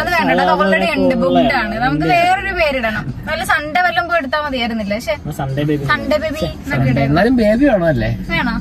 അത് വേണ്ട അത് ഓൾറെഡി ഉണ്ട് ബുക്ക്ഡ് ആണ്. നമുക്ക് വേറൊരു പേരിടണം. വല്ല സൺഡേ വല്ലതും പോയി എടുത്താൽ മതിയായിരുന്നില്ല? പക്ഷെ സൺഡേ ബേബി ബേബി എന്നൊക്കെ ഇടാം എന്നാലും ബേബി വേണോ? അല്ലേ വേണോ.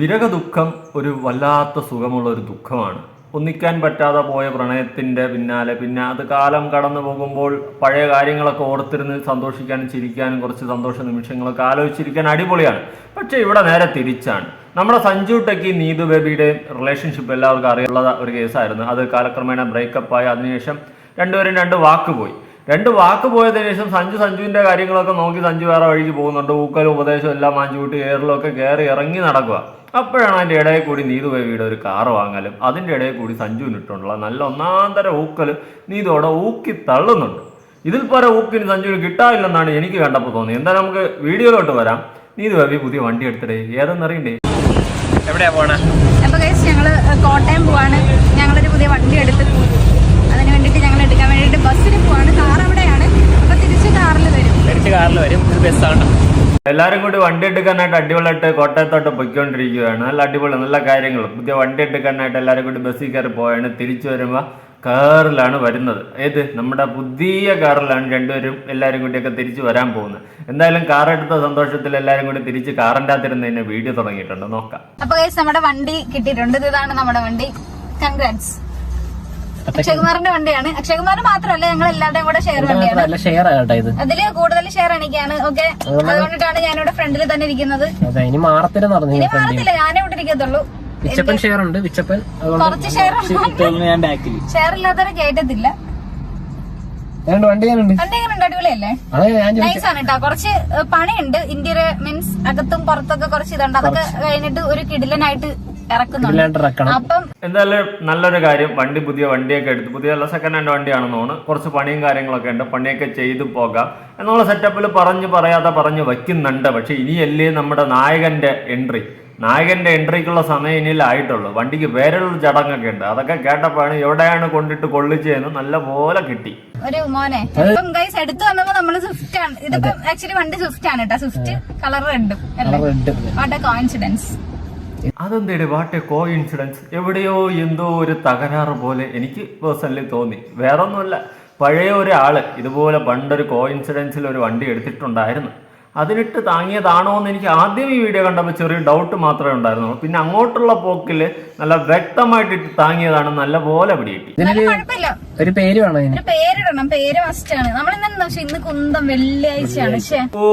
വിരഹ ദുഃഖം ഒരു വല്ലാത്ത സുഖമുള്ള ഒരു ദുഃഖമാണ്. ഒന്നിക്കാൻ പറ്റാതെ പോയ പ്രണയത്തിന്റെ പിന്നാലെ. പിന്നെ അത് കാലം കടന്നു പോകുമ്പോൾ പഴയ കാര്യങ്ങളൊക്കെ ഓർത്തിരുന്ന് സന്തോഷിക്കാനും ചിരിക്കാനും കുറച്ച് സന്തോഷ നിമിഷങ്ങളൊക്കെ ആലോചിച്ചിരിക്കാൻ അടിപൊളിയാണ്. പക്ഷേ ഇവിടെ നേരെ തിരിച്ചാണ്. നമ്മുടെ സഞ്ജു ടെക്കി നീതു ബേബിയുടെ റിലേഷൻഷിപ്പ് എല്ലാവർക്കും അറിയുള്ള ഒരു കേസായിരുന്നു. അത് കാലക്രമേണ ബ്രേക്കപ്പ് ആയി. അതിനുശേഷം രണ്ടുപേരും രണ്ട് വാക്ക് പോയി. രണ്ട് വാക്ക് പോയതിനു ശേഷം സഞ്ജു സഞ്ജുവിന്റെ കാര്യങ്ങളൊക്കെ നോക്കി സഞ്ജു വേറെ വഴിക്ക് പോകുന്നുണ്ട്. ഊക്കലും ഉപദേശവും എല്ലാം മാഞ്ചു കൂട്ടി കയറി ഇറങ്ങി നടക്കുക. അപ്പോഴാണ് അതിന്റെ ഇടയിൽ കൂടി നീതു ബേബിയുടെ ഒരു കാറ് വാങ്ങലും അതിന്റെ ഇടയിൽ കൂടി സഞ്ജുവിന് ഇട്ടുള്ള നല്ല ഒന്നാന്തര ഊക്കൽ നീതോടെ ഊക്കി തള്ളുന്നുണ്ട്. ഇതിൽ പല ഊക്കിന് സഞ്ജുവിന് കിട്ടാനില്ലെന്നാണ് എനിക്ക് കണ്ടപ്പോൾ തോന്നിയത്. എന്തായാലും നമുക്ക് വീഡിയോയിലോട്ട് വരാം. നീതു ബേബി പുതിയ വണ്ടി എടുത്തിടേ ഏതെന്നറിയണ്ടേ എവിടെയാ പോണേ? അപ്പൊ ഗൈസ് ഞങ്ങൾ കോട്ടയം പോവാണ്. ഞങ്ങളൊരു പുതിയ വണ്ടി എടുത്ത് അതിന് വേണ്ടിട്ട് ഞങ്ങൾ എടുക്കാൻ വേണ്ടിട്ട് ബസ്സിന് പോവാണ്. കാർ അവിടെയാണ്. അപ്പൊ തിരിച്ച് കാറിൽ വരും. തിരിച്ച് കാറിൽ വരും. ഒരു ബസ്സാണ് എല്ലാവരും കൂടി വണ്ടി എടുക്കാനായിട്ട് അടിപൊളിയായിട്ട് കോട്ടയത്തോട്ട് പൊയ്ക്കൊണ്ടിരിക്കുകയാണ്. നല്ല അടിപൊളി നല്ല കാര്യങ്ങൾ. പുതിയ വണ്ടി എടുക്കാനായിട്ട് എല്ലാവരും കൂടി ബസ്സിൽ കയറി പോയാണ്. തിരിച്ചു വരുമ്പോൾ കാറിലാണ് വരുന്നത്. ഏത്? നമ്മുടെ പുതിയ കാറിലാണ് രണ്ടുപേരും എല്ലാവരും കൂടിയൊക്കെ തിരിച്ചു വരാൻ പോകുന്നത്. എന്തായാലും കാർ എടുത്ത സന്തോഷത്തിൽ എല്ലാവരും കൂടി തിരിച്ച് കാറിന്റെ അകത്തിരുന്ന് വീഡിയോ തുടങ്ങിയിട്ടുണ്ട്. നോക്കാം. അപ്പൊ നമ്മുടെ വണ്ടി കിട്ടിയിട്ടുണ്ട്. ഇതാണ് നമ്മുടെ വണ്ടി. കൺഗ്രാറ്റ്സ് അക്ഷയകുമാറിന്റെ വണ്ടിയാണ്. അക്ഷയകുമാർ മാത്രമല്ല ഞങ്ങൾ എല്ലാവരുടെയും കൂടെ ഷെയർ വണ്ടിയാണ്. നല്ല ഷെയർ ആകട്ടെ ഇത്. അതിൽ കൂടുതൽ ഷെയർ എനിക്കാണ് ഓക്കെ അതുകൊണ്ടിട്ടാണ് ഞാനിവിടെ ഫ്രണ്ടിൽ തന്നെ ഇരിക്കുന്നത്. ഇനി ഇനി മാറത്തില്ല ഞാനേ ഇവിടെ ഇരിക്കത്തുള്ളൂ. വിച്ചപ്പൻ ഷെയർ ഉണ്ട് വിച്ചപ്പൻ കുറച്ച് ഷെയർ ഞാൻ ഷെയർ ഇല്ലാത്തവരെ ഞാൻ കേട്ടോ കുറച്ച് പണിയുണ്ട്. ഇന്ത്യയിലെ മീൻസ് അകത്തും പുറത്തൊക്കെ കുറച്ച് ഇതുണ്ട്. അതൊക്കെ കഴിഞ്ഞിട്ട് ഒരു കിടിലനായിട്ട് ഇറക്കുന്നുണ്ട്. അപ്പം എന്തായാലും നല്ലൊരു കാര്യം വണ്ടി പുതിയ വണ്ടിയൊക്കെ എടുത്ത് പുതിയ അല്ല സെക്കൻഡ് ഹാൻഡ് വണ്ടിയാണെന്ന് തോന്നുന്നു. കുറച്ച് പണിയും കാര്യങ്ങളൊക്കെ ഉണ്ട്. പണിയൊക്കെ ചെയ്തു പോകാം. എന്നുള്ള സെറ്റപ്പിൽ പറഞ്ഞു പറയാതെ പറഞ്ഞു വയ്ക്കുന്നുണ്ട്. പക്ഷെ ഇനിയല്ലേ നമ്മുടെ നായകന്റെ എൻട്രി നായകന്റെ എൻട്രിക്കുള്ള സമയം ഇനിയിൽ ആയിട്ടുള്ളൂ. വണ്ടിക്ക് വേറൊരു ചടങ്ങൊക്കെ ഉണ്ട്. അതൊക്കെ കേട്ടപ്പോഴാണ് എവിടെയാണ് കൊണ്ടിട്ട് കൊള്ളിച്ചതെന്ന് നല്ല പോലെ കിട്ടി. ഒരു മോനെ ഇപ്പം ഗൈസ് എടുത്തു വന്നപ്പോ നമ്മൾ സ്വിഫ്റ്റ് ആണ്. ഇതിപ്പോ ആക്ച്വലി വണ്ടി സ്വിഫ്റ്റ് ആണ് കേട്ടോ. സ്വിഫ്റ്റ് കളർ ഉണ്ട് അല്ലേ? റെഡ് വാട്ട് കോയിൻസിഡൻസ് അതെന്തേടി? വാട്ട് കോ ഇൻസിഡൻസ് എവിടെയോ എന്തോ ഒരു തകരാറ് പോലെ എനിക്ക് പേഴ്സണലി തോന്നി. വേറൊന്നുമല്ല. പഴയ ഒരാൾ ഇതുപോലെ പണ്ടൊരു കോ ഇൻസിഡൻസിൽ ഒരു വണ്ടി എടുത്തിട്ടുണ്ടായിരുന്നു. അതിനിട്ട് താങ്ങിയതാണോ എന്ന് എനിക്ക് ആദ്യം ഈ വീഡിയോ കണ്ടപ്പോൾ ചെറിയ ഡൗട്ട് മാത്രമേ ഉണ്ടായിരുന്നുള്ളൂ. പിന്നെ അങ്ങോട്ടുള്ള പോക്കിൽ നല്ല വ്യക്തമായിട്ട് ഇട്ട് താങ്ങിയതാണ് നല്ല പോലെ പിടികിട്ടി കുഴപ്പമില്ല. ഒരു പേര് വേണം പേരിടണം. പേര് നമ്മൾ ഇന്ന് ഇന്ന് കുന്തം വെള്ളിയാഴ്ചയാണ്. പക്ഷേ ഓ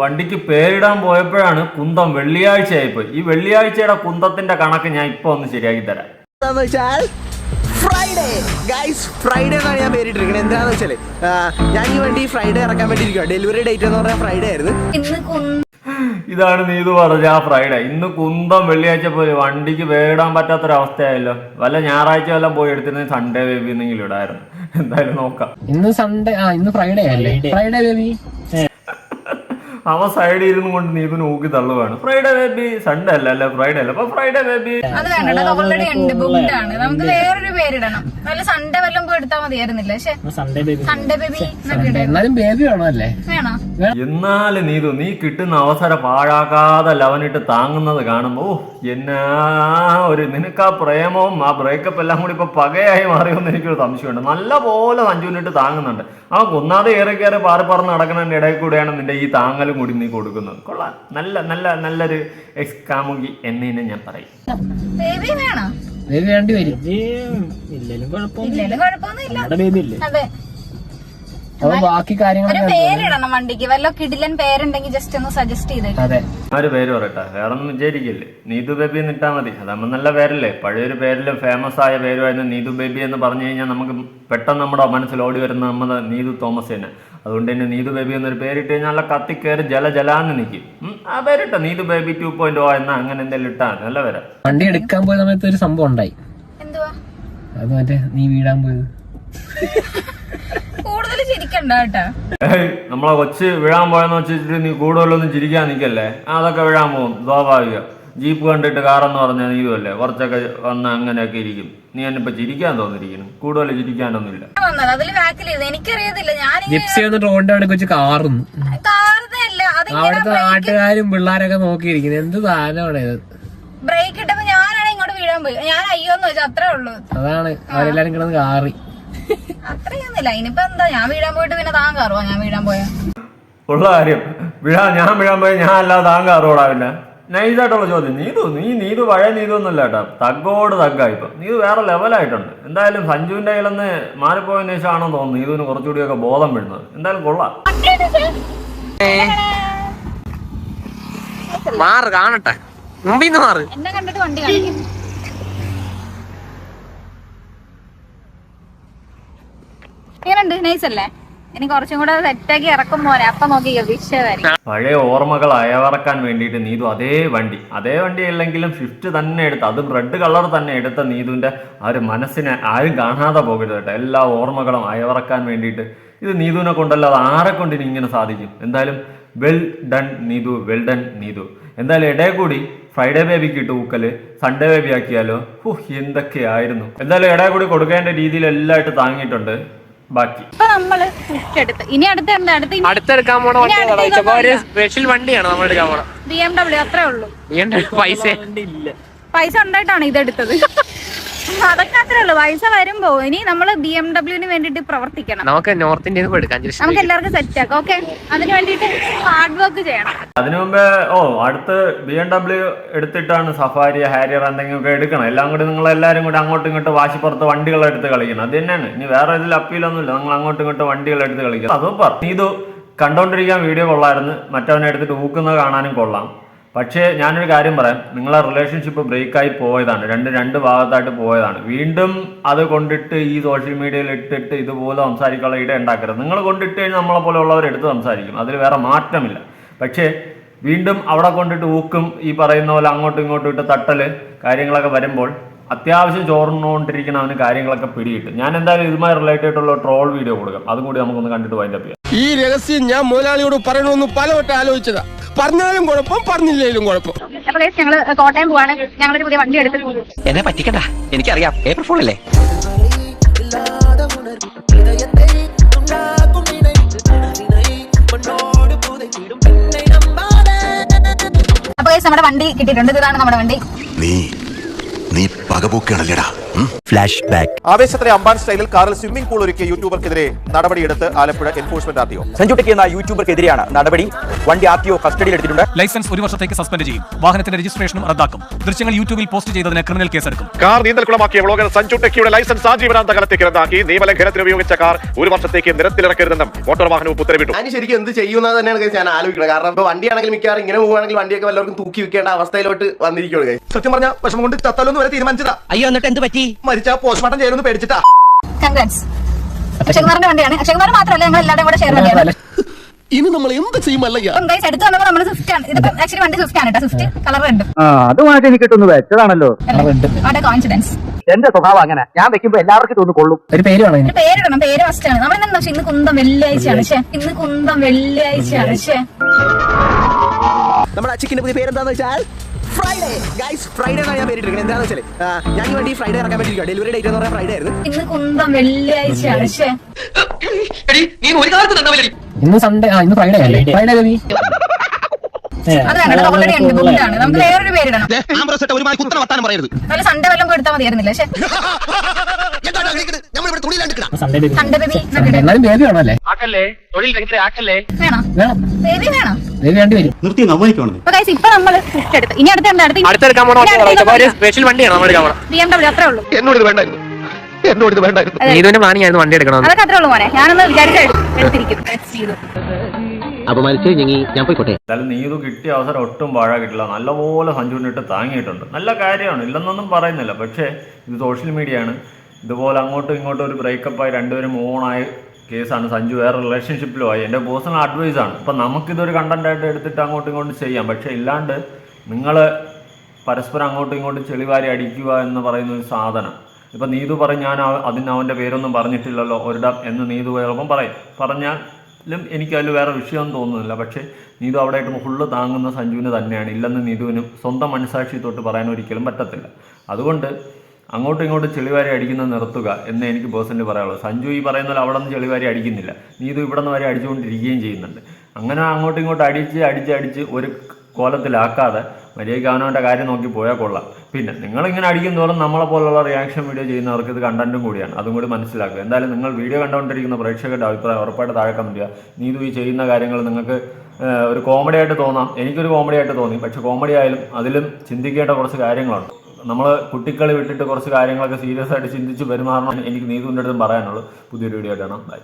വണ്ടിക്ക് പേരിടാൻ പോയപ്പോഴാണ് കുന്തം വെള്ളിയാഴ്ച ആയിപ്പോയി ഈ വെള്ളിയാഴ്ചയുടെ കുന്തത്തിന്റെ കണക്ക് ഞാൻ ഇപ്പൊ ഒന്ന് ശരിയാക്കി തരാം. ഫ്രൈഡേ ഗൈസ് ഫ്രൈഡേ എന്നാണ് ഞാൻ പേരിട്ടിരിക്കുന്നത്. എന്താണെന്ന് വെച്ചാൽ ഞാൻ ഈ വണ്ടി ഫ്രൈഡേ ഇറക്കാൻ വേണ്ടി ഇരിക്കുക ഡെലിവറി ഡേറ്റ് എന്ന് പറഞ്ഞാൽ ഫ്രൈഡേ ആയിരുന്നു. ഇതാണ് നീ നീതു പറഞ്ഞ ആ ഫ്രൈഡേ ഇന്ന് കുന്തം വെള്ളിയാഴ്ച പോലെ വണ്ടിക്ക് വേടാൻ പറ്റാത്തൊരവസ്ഥയായല്ലോ. വല്ല ഞായറാഴ്ച വല്ല പോയി എടുത്തിരുന്ന സൺഡേ ബേബി എന്നെങ്കിലും ഇടായിരുന്നു. എന്തായാലും നോക്കാം. ഇന്ന് സൺഡേ ആ ഇന്ന് ഫ്രൈഡേ അല്ലേ? ഫ്രൈഡേ ബേബി അവ സൈഡിൽ ഇരുന്നു കൊണ്ട് നീതു നോക്കി തള്ളുവാണ്. ഫ്രൈഡേ ബേബി സൺഡേ അല്ല അല്ല ഫ്രൈഡേ അല്ല. അപ്പൊ ഫ്രൈഡേ ബേബി അത് വേണ്ട അത് ഓൾറെഡി ഉണ്ട് ബുക്ക്ഡ് ആണ്. നമുക്ക് വേറൊരു പേരിടണം. നല്ല സൺഡേ വല്ലതും പോയി എടുത്താൽ മതിയായിരുന്നില്ല? പക്ഷെ സൺഡേ ബേബി സൺഡേ ബേബി എന്നാലും ബേബി വേണോ അല്ലേ വേണോ? എന്നാലും നീതു നീ കിട്ടുന്ന അവസരം പാഴാക്കാതെ ലവനിട്ട് താങ്ങുന്നത് കാണുമ്പോ ഓ എന്നാ ഒരു നിനക്ക് ആ പ്രേമവും ആ ബ്രേക്കപ്പ് എല്ലാം കൂടി ഇപ്പൊ പകയായി മാറിയോന്ന് എനിക്കൊരു സംശയമുണ്ട്. നല്ല പോലെ സഞ്ജുവിനിട്ട് താങ്ങുന്നുണ്ട്. ആ കൊന്നാതെ ഏറെ കയറി പാറി പറന്ന് നടക്കുന്നതിന്റെ ഇടയിൽ കൂടെയാണ് നിന്റെ ഈ താങ്ങലും കൂടി നീ കൊടുക്കുന്നത് കൊള്ളാം. നല്ല നല്ല നല്ലൊരു എക്സ് കാമുകി എന്നതിനെ ഞാൻ പറയും. വേണ്ടി വരും. ബാക്കി വണ്ടിക്ക്. വല്ല കിടിലൻ പേരുണ്ടെങ്കിൽ ജസ്റ്റ് ഒന്ന് സജസ്റ്റ് ചെയ്തേ ഒരു പേര് പറയട്ടെ. വേറെ ഒന്നും വിചാരിക്കില്ലേ? നീതു ബേബി എന്ന് ഇട്ടാൽ മതി. അതാകുമ്പോ നല്ല പേരല്ലേ? പഴയൊരു പേരിൽ ഫേമസ് ആയ പേരുമായിരുന്നു നീതു ബേബി എന്ന് പറഞ്ഞു കഴിഞ്ഞാൽ നമുക്ക് പെട്ടെന്ന് നമ്മുടെ മനസ്സിൽ ഓടി വരുന്ന നമ്മുടെ നീതു തോമസ് തന്നെ അതുകൊണ്ട് തന്നെ നീതു ബേബി എന്നൊരു പേരിട്ട് കഴിഞ്ഞാൽ നല്ല കത്തിക്കയറി ജല ജലാന്ന് നിൽക്കും ആ പേരിട്ട Neethu baby two point O എന്ന അങ്ങനെ എന്തെങ്കിലും ഇട്ടാ നല്ല വരാം. വണ്ടി എടുക്കാൻ പോയ സമയത്ത് ഒരു സംഭവം ഉണ്ടായി. എന്തുവാ? അത് മറ്റേ നീ വീടാൻ പോയത്. കൂടുതൽ ചിരിക്കണ്ട കേട്ടാ. ഏയ് നമ്മളെ കൊച്ച് വീഴാൻ പോയെന്ന് വെച്ചിട്ട് നീ കൂടുതലൊന്നും ചിരിക്കാൻ നിൽക്കല്ലേ? അതൊക്കെ വീഴാൻ പോകും. സ്വാഭാവികം ജീപ്പ് കണ്ടിട്ട് കാറെന്ന് പറഞ്ഞാൽ നീ അല്ലേ കുറച്ചൊക്കെ വന്ന് അങ്ങനെയൊക്കെ ഇരിക്കും. നീ എന്നിപ്പോ ചിരിക്കാൻ തോന്നിരിക്കുന്നു കൂടുതൽ ചിരിക്കാനൊന്നുമില്ല. വന്നത് അതിൽ ബാക്കിലിരുന്ന് എനിക്കറിയത്തില്ല. ഞാൻ ജിപ്സി വന്നിട്ട് റോഡിന്റെ അവിടെ വെച്ച് കാറുന്നു. അതിങ്ങനെ അവിടുത്തെ നാട്ടുകാരും പിള്ളേരൊക്കെ നോക്കിയിരിക്കുന്നത് എന്ത് സാധനമാണ് ഇത്? ബ്രേക്ക് ഇട്ടപ്പോ ഞാനാണ് ഇങ്ങോട്ട് വീഴാൻ പോയി ഞാൻ അയ്യോന്ന് വെച്ചാൽ അത്രേ ഉള്ളൂ. അതാണ്. അവരെല്ലാരും കിടന്ന് കാറി. അത്രയൊന്നുമില്ല. ഇനിയിപ്പോ എന്താ? ഞാൻ വീഴാൻ പോയിട്ട് പിന്നെ താൻ കയറുവാ ഞാൻ വീഴാൻ പോയാ. ഉള്ള കാര്യം. വിഴാൻ ഞാൻ വിഴാൻ പോയി ഞാൻ അല്ലാതെ താങ്ക അറിവോടാവില്ല നൈസായിട്ടുള്ള ചോദ്യം. നീതു നീ നീതു പഴയ നീതു ഒന്നുമല്ല കേട്ടോ. തഗ്ഗോട് തഗ്ഗായി ഇപ്പം നീതു വേറെ ലെവലായിട്ടുണ്ട് എന്തായാലും സഞ്ജുവിന്റെ കയ്യിലൊന്ന് മാറിപ്പോയതിനു ശേഷമാണെന്ന് തോന്നുന്നു നീതുവിന് കുറച്ചുകൂടിയൊക്കെ ബോധം വിടുന്നത് എന്തായാലും കൊള്ളാം. മാറ് കാണട്ടെ. മുമ്പിൽ നിന്ന് മാറ്. എന്നെ കണ്ടിട്ട് വണ്ടി കാണിക്കും. നൈസ് അല്ലേ ഇനി കുറച്ചും കൂടെ സെറ്റാക്കി ഇറക്കും പോലെ അപ്പൊ നോക്കിക്കോ വിഷയമായിരിക്കും പഴയ ഓർമ്മകൾ അയവറക്കാൻ വേണ്ടിയിട്ട് നീതു അതേ വണ്ടി അതേ വണ്ടി അല്ലെങ്കിലും ഷിഫ്റ്റ് തന്നെ എടുത്ത് അതും റെഡ് കളർ തന്നെ എടുത്ത നീതുവിന്റെ ആ ഒരു മനസ്സിനെ ആരും കാണാതെ പോകരുത് കേട്ടോ. എല്ലാ ഓർമ്മകളും അയവറക്കാൻ വേണ്ടിയിട്ട്. ഇത് നീതുവിനെ കൊണ്ടല്ലാതെ ആരെ കൊണ്ട് ഇനി ഇങ്ങനെ സാധിക്കും? എന്തായാലും well done Neethu well done Neethu. എന്തായാലും ഇടയിൽ കൂടി ഫ്രൈഡേ ബേബിക്ക് ഇട്ട് ഊക്കൽ സൺഡേ ബേബി ആക്കിയാലോ? ഹു എന്തൊക്കെയായിരുന്നു? എന്തായാലും ഇടയിൽ കൂടി കൊടുക്കേണ്ട രീതിയിൽ എല്ലായിട്ട് താങ്ങിയിട്ടുണ്ട്. ബാക്കി. ഇപ്പൊ നമ്മൾ സ്വിഫ്റ്റ് എടുത്ത്. ഇനി അടുത്ത എന്താ? അടുത്ത അടുത്തെടുക്കാൻ പോണ വണ്ടി ഒരു സ്പെഷ്യൽ വണ്ടിയാണ് നമ്മൾ എടുക്കാൻ പോണത്. ബി എം ഡബ്ല്യു അത്രേ ഉള്ളൂ. നീണ്ട പൈസ. പൈസ ഉണ്ടായിട്ടാണ് ഇതെടുത്തത് അതൊക്കെ അത്രേ ഉള്ളൂ. പൈസ ഇനി നമ്മൾ ബി എം ഡബ്ല്യൂന് വേണ്ടിട്ട് പ്രവർത്തിക്കണം. നമുക്ക് നോർത്ത് ഇന്ത്യയിൽ ജസ്റ്റ് നമുക്ക് എല്ലാവർക്കും സെറ്റ് ആക്കാം. ഓക്കെ അതിന് വേണ്ടിട്ട് ഹാർഡ് വർക്ക് ചെയ്യണം. അതിനു മുമ്പേ ഓ അടുത്ത് ബി എം ഡബ്ല്യു എടുത്തിട്ടാണ് സഫാരി ഹാരിയർ എന്തെങ്കിലുമൊക്കെ എടുക്കണം. എല്ലാം കൂടി നിങ്ങൾ എല്ലാവരും കൂടി അങ്ങോട്ടും ഇങ്ങോട്ടും വാശിപ്പുറത്ത് വണ്ടികൾ എടുത്ത് കളിക്കണം. അത് തന്നെയാണ്. ഇനി വേറെ ഇതിൽ അപ്പീലൊന്നുമില്ല നിങ്ങൾ അങ്ങോട്ടും ഇങ്ങോട്ടും വണ്ടികൾ എടുത്ത് കളിക്കണം. അതും പറ ഇത് കണ്ടോണ്ടിരിക്കാൻ വീഡിയോ കൊള്ളായിരുന്നു. മറ്റവനെ എടുത്തിട്ട് ഊക്കുന്നത് കാണാനും കൊള്ളാം. പക്ഷേ ഞാനൊരു കാര്യം പറയാം. നിങ്ങളെ റിലേഷൻഷിപ്പ് ബ്രേക്കായി പോയതാണ്. രണ്ട് രണ്ട് ഭാഗത്തായിട്ട് പോയതാണ്. വീണ്ടും അത് കൊണ്ടിട്ട് ഈ സോഷ്യൽ മീഡിയയിൽ ഇട്ടിട്ട് ഇതുപോലെ സംസാരിക്കാനുള്ള ഇട ഉണ്ടാക്കരുത്. നിങ്ങൾ കൊണ്ടിട്ട് കഴിഞ്ഞാൽ നമ്മളെ പോലെ ഉള്ളവർ എടുത്ത് സംസാരിക്കും. അതിൽ വേറെ മാറ്റമില്ല. പക്ഷേ വീണ്ടും അവിടെ കൊണ്ടിട്ട് ഊക്കും ഈ പറയുന്ന പോലെ അങ്ങോട്ടും ഇങ്ങോട്ടും ഇട്ട് തട്ടൽ കാര്യങ്ങളൊക്കെ വരുമ്പോൾ അത്യാവശ്യം ചോർന്നുകൊണ്ടിരിക്കുന്ന അവന് കാര്യങ്ങളൊക്കെ പിടികിട്ടും. ഞാൻ എന്തായാലും ഇതുമായി റിലേറ്റഡ് ആയിട്ടുള്ള ട്രോൾ വീഡിയോ കൊടുക്കാം. അതും കൂടി നമുക്കൊന്ന് കണ്ടിട്ട് വൈൻഡപ്പ് ചെയ്യാം. ഈ രഹസ്യം ഞാൻ മുതലാളിയോട് പറയണമെന്ന് പലവട്ടം ആലോചിച്ചതാ. പറഞ്ഞാലും കുഴപ്പം പറഞ്ഞില്ലേലും കുഴപ്പം. ഞങ്ങൾ കോട്ടയം പോവാണ്. ഞങ്ങളൊരു പുതിയ വണ്ടി എടുത്ത് എന്നെ പറ്റിക്കണ്ട. എനിക്കറിയാം. ഏപ്രിൽ ഫോൺ അല്ലേ? അപ്പൊ നമ്മുടെ വണ്ടി കിട്ടിയിട്ടുണ്ട്. ഇതാണ് നമ്മുടെ വണ്ടി. നീ നീ പകപോക്കാണല്ലേടാ ഫ്ലാഷ് ബാക്ക് ആവേശത്തിലെ അമ്പാൻ സ്റ്റൈലിൽ കാറിൽ സ്വിമ്മിംഗ് പൂൾ ഒരുക്കിയ യൂട്യൂബർക്കെതിരെ നടപടിയെടുത്ത് Alappuzha enforcement R Sanju techie എന്ന യൂട്യൂബർക്കെതിരെയാണ് നടപടി. വണ്ടി ആർ ടി ഒ കസ്റ്റഡിയിൽ എടുത്തിട്ടുണ്ട്. ലൈസൻസ് ഒരു വർഷത്തേക്ക് സസ്പെൻഡ് ചെയ്യും. വാഹനത്തിന്റെ രജിസ്ട്രേഷനും റദ്ദാക്കും. ദൃശ്യങ്ങൾ യൂട്യൂബിൽ പോസ്റ്റ് ചെയ്തതിന് ക്രിമിനൽ കേസെടുക്കും. കാർ നീന്തൽക്കുളമാക്കിയ വ്ളോഗർ സഞ്ജു ലൈസൻസ് ആജീവനാന്ത കാലത്തേക്ക് റദ്ദാക്കി. നിയമലംഘനത്തിന് ഉപയോഗിച്ച കാർ ഒരു വർഷത്തേക്ക് നിരത്തിലിറക്കരുതെന്നും മോട്ടോർ വാഹന വകുപ്പ് ഉത്തരവിട്ടു. ഞാൻ ശരിക്കും എന്ത് ചെയ്യുന്നത് തന്നെയാണ് ഞാൻ ആലോചിക്കുന്നത്. കാരണം ഇപ്പൊ വണ്ടിയാണെങ്കിൽ മിക്കവാറും ഇങ്ങനെ പോവുകയാണെങ്കിൽ വണ്ടിയൊക്കെ വല്ലവർക്കും തൂക്കി വെക്കേണ്ട അവസ്ഥയിലോട്ട് വന്നിരിക്കുകയാണ്. സത്യം പറഞ്ഞാൽ വിഷമം കൊണ്ട് ചത്തലൊന്നും വരെ തീരുമാനിച്ചതാ. അയ്യോ എന്നിട്ട് എന്ത് പറ്റി? മരിച്ച പോസ്റ്റ്മോർട്ടം ചെയ്യുന്നു പേടിച്ചിട്ടാ. കൺഗ്രാറ്റ്സ് അക്ഷയകുമാറിന്റെ വണ്ടിയാണ്. അക്ഷയകുമാർ മാത്രമല്ല ഞങ്ങൾ എല്ലാവരും കൂടെ ഷെയർ വണ്ടിയാണ്. ഇനി നമ്മൾ എന്ത് ചെയ്യും വന്നപ്പോൾ നമ്മൾ സ്വിഫ്റ്റ് ആണ്. ഇതിപ്പോ ആക്ച്വലി വണ്ടി സ്വിഫ്റ്റ് ആണ് കേട്ടോ സ്വിഫ്റ്റ് കളർ ഉണ്ട്. അതുമായിട്ട് എനിക്ക് കിട്ടുന്നു വെച്ചതാണല്ലോ. അവിടെ കോൺഫിഡൻസ് എന്റെ സ്വഭാവം അങ്ങനെ. ഞാൻ വെക്കുമ്പോ എല്ലാവർക്കും തോന്നു കൊള്ളും. ഒരു പേര് വേണം പേരിടണം പേര് ഫസ്റ്റ് ആണ്. നമ്മൾ എന്താ ഇന്ന് കുന്തം വെള്ളിയാഴ്ചയാണ്. പക്ഷേ ഇന്ന് കുന്തം വെള്ളിയാഴ്ചയാണ്. പക്ഷേ. നമ്മുടെ അച്ചിക്കിന്റെ പുതിയ പേരെന്താന്ന് വെച്ചാൽ ഫ്രൈഡേ ഗൈസ് ഫ്രൈഡേ എന്നാണ് ഞാൻ പേരിട്ടിരിക്കുന്നത്? എന്താണെന്ന് വെച്ചാൽ ഞാൻ ഈ വണ്ടി ഫ്രൈഡേ ഇറക്കാൻ വേണ്ടിയിരിക്കുക ഡെലിവറി ഡേറ്റ് എന്ന് പറഞ്ഞാൽ ഫ്രൈഡേ ആയിരുന്നു. ഇന്ന് കുന്തം വെള്ളിയാഴ്ചയാണ് പക്ഷേ ഇന്ന് സൺഡേ ആ ഇന്ന് ഫ്രൈഡേ അല്ലേ? ഫ്രൈഡേ രവി അത് വേണ്ട ഓൾറെഡി ഉണ്ട് ബുദ്ധിമുട്ടാണ് നമുക്ക് വേറൊരു പേരിടണം. ആംബ്രസെറ്റ് ഒരുമാതിരി കുത്തന വർത്താനം പറയരുത്. വല്ല സൺഡേ വല്ലതും കൊടുത്താൽ മതിയായിരുന്നില്ല പക്ഷേ നമ്മളിവിടെ തുണിയിലാണ് സൺഡേ ബേബി സൺഡേ ബേബി. എന്നാലും ബേബി വേണം അല്ലേ? ആക്കല്ലേ? തൊഴിൽ രംഗത്തെ ആക്കല്ലേ? വേണോ. അപ്പൊ ഇപ്പൊ എടുത്ത്. ഇനി അടുത്ത എന്താ അടുത്ത അടുത്തെടുക്കാൻ പോണ വണ്ടി ഏതാടാ? ഇപ്പൊ ഒരു സ്പെഷ്യൽ വണ്ടിയാണ് നമ്മൾ എടുക്കാൻ പോണത്? ബി എം ഡബ്ല്യു അത്രേ ഉള്ളൂ. എന്നോട് ഇത് വേണ്ടായിരുന്നു. എന്നോട് ഇത് വേണ്ടായിരുന്നു. അതെ. നീതുവിന്റെ പ്ലാനിങ് ആയിരുന്നു വണ്ടി അതൊക്കെ അത്രേ ഉള്ളൂ മോനെ. ഞാനൊന്ന് വിചാരിച്ച എടുത്തിരിക്കും Let's ചെയ്തു അപമാനിച്ച് ഞങ്ങി. ഞാൻ പോയിക്കോട്ടെ. എന്തായാലും നീതു കിട്ടിയ അവസരം ഒട്ടും പാഴ കിട്ടില്ല. നല്ലപോലെ സഞ്ജുവിനിട്ട് താങ്ങിയിട്ടുണ്ട്. നല്ല കാര്യമാണ്. ഇല്ലെന്നൊന്നും പറയുന്നില്ല. പക്ഷേ ഇത് സോഷ്യൽ മീഡിയ ആണ്. ഇതുപോലെ അങ്ങോട്ടും ഇങ്ങോട്ടും ഒരു ബ്രേക്കപ്പായി രണ്ടുപേരും ഓണായ കേസാണ് സഞ്ജു വേറെ റിലേഷൻഷിപ്പിലോ ആയി. എന്റെ പേഴ്സണൽ അഡ്വൈസാണ് ഇപ്പം നമുക്കിതൊരു കണ്ടന്റായിട്ട് എടുത്തിട്ട് അങ്ങോട്ടും ഇങ്ങോട്ടും ചെയ്യാം. പക്ഷേ ഇല്ലാണ്ട് നിങ്ങൾ പരസ്പരം അങ്ങോട്ടും ഇങ്ങോട്ടും ചെളിവാരി അടിക്കുക എന്ന് പറയുന്ന ഒരു സാധനം. ഇപ്പം നീതു പറയും ഞാൻ അതിന് അവന്റെ പേരൊന്നും പറഞ്ഞിട്ടില്ലല്ലോ. ഒരിടം എന്ന് നീതു ചിലപ്പം പറയും. പറഞ്ഞാലും എനിക്ക് അതിൽ വേറെ വിഷയമൊന്നും തോന്നുന്നില്ല. പക്ഷേ നീതു അവിടെ ആയിട്ട് ഫുള്ള് താങ്ങുന്ന സഞ്ജുവിന് തന്നെയാണ്. ഇല്ലെന്ന് നീതുവിനും സ്വന്തം മനസാക്ഷി തൊട്ട് പറയാൻ ഒരിക്കലും പറ്റത്തില്ല. അതുകൊണ്ട് അങ്ങോട്ടും ഇങ്ങോട്ടും ചെളിവാരി അടിക്കുന്നത് നിർത്തുക എന്ന് എനിക്ക് പേഴ്സണലി പറയാനുള്ളൂ. സഞ്ജു ഈ പറയുന്ന പോലെ അവിടെ നിന്ന് ചെളിവാരി അടിക്കുന്നില്ല. നീ ഇത് ഇവിടെ നിന്ന് വരെ അടിച്ചുകൊണ്ടിരിക്കുകയും ചെയ്യുന്നുണ്ട്. അങ്ങനെ അങ്ങോട്ടും ഇങ്ങോട്ടും അടിച്ച് അടിച്ച് അടിച്ച് ഒരു കോലത്തിലാക്കാതെ മര്യാദയ്ക്ക് അവനവന്റെ കാര്യം നോക്കി പോയാൽ കൊള്ളാം. പിന്നെ നിങ്ങളിങ്ങനെ അടിക്കും തോറും നമ്മളെ പോലുള്ള റിയാക്ഷൻ വീഡിയോ ചെയ്യുന്നവർക്ക് ഇത് കണ്ടന്റും കൂടിയാണ്. അതും കൂടി മനസ്സിലാക്കുക. എന്തായാലും നിങ്ങൾ വീഡിയോ കണ്ടുകൊണ്ടിരിക്കുന്ന പ്രേക്ഷകരുടെ അഭിപ്രായം ഉറപ്പായിട്ട് താഴെ കമന്റ് ചെയ്യുക. നീതു ഈ ചെയ്യുന്ന കാര്യങ്ങൾ നിങ്ങൾക്ക് ഒരു കോമഡി ആയിട്ട് തോന്നാം. എനിക്കൊരു കോമഡി ആയിട്ട് തോന്നി. പക്ഷെ കോമഡി ആയാലും അതിലും ചിന്തിക്കേണ്ട കുറച്ച് കാര്യങ്ങളുണ്ട്. നമ്മൾ കുട്ടികളെ വിട്ടിട്ട് കുറച്ച് കാര്യങ്ങളൊക്കെ സീരിയസ് ആയിട്ട് ചിന്തിച്ച് പെരുമാറണം എനിക്ക് നീതുവിന്റെ അടുത്തും പറയാനുള്ളൂ. പുതിയൊരു വീഡിയോ ആയിട്ടാണ് ബൈ